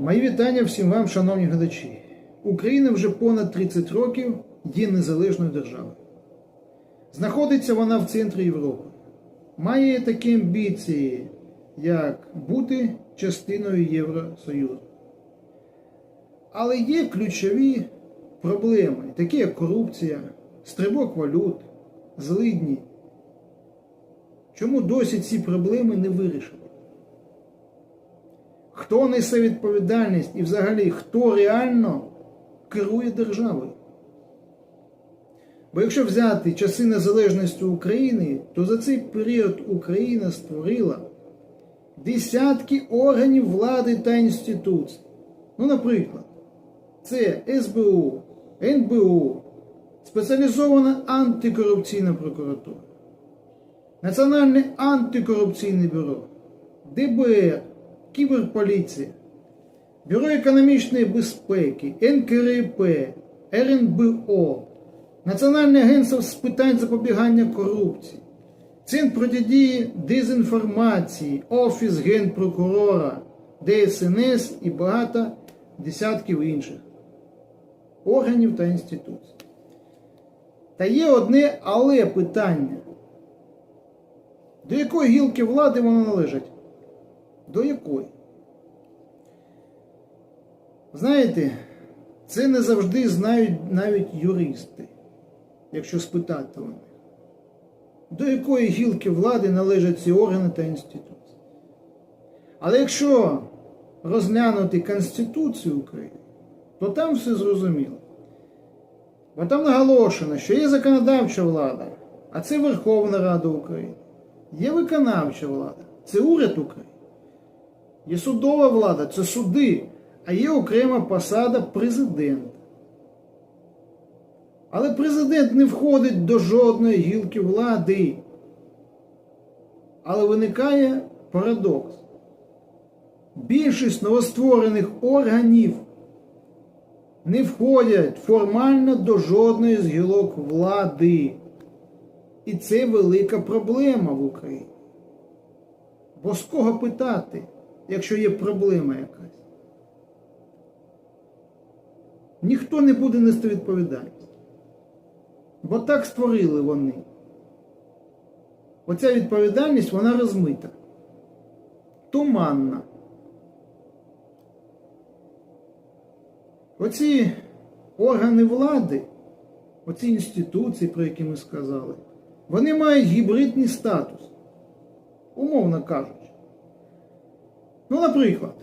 Мої вітання всім вам, шановні глядачі. Україна вже понад 30 років є незалежною державою. Знаходиться вона в центрі Європи. Має такі амбіції, як бути частиною Євросоюзу. Але є ключові проблеми, такі як корупція, стрибок валют, злидні. Чому досі ці проблеми не вирішені? Хто несе відповідальність і взагалі хто реально керує державою? Бо якщо взяти часи незалежності України, то за цей період Україна створила десятки органів влади та інституцій. Ну, наприклад, це СБУ, НБУ, спеціалізована антикорупційна прокуратура, Національне антикорупційне бюро, ДБР, Кіберполіція, Бюро економічної безпеки, НКРП, РНБО, Національне агентство з питань запобігання корупції, Центр протидії дезінформації, Офіс Генпрокурора, ДСНС і багато десятків інших органів та інституцій. Та є одне але питання. До якої гілки влади воно належить? До якої? Знаєте, це не завжди знають навіть юристи, якщо спитати у них. До якої гілки влади належать ці органи та інституції. Але якщо розглянути Конституцію України, то там все зрозуміло. Бо там наголошено, що є законодавча влада, а це Верховна Рада України. Є виконавча влада, це уряд України. Є судова влада, це суди, а є окрема посада президента. Але президент не входить до жодної гілки влади. Але виникає парадокс. Більшість новостворених органів не входять формально до жодної з гілок влади. І це велика проблема в Україні. Бо з кого питати, якщо є проблема якась? Ніхто не буде нести відповідальність. Бо так створили вони. Оця відповідальність вона розмита, туманна. Оці органи влади, оці інституції, про які ми сказали, вони мають гібридний статус, умовно кажучи. Ну, наприклад,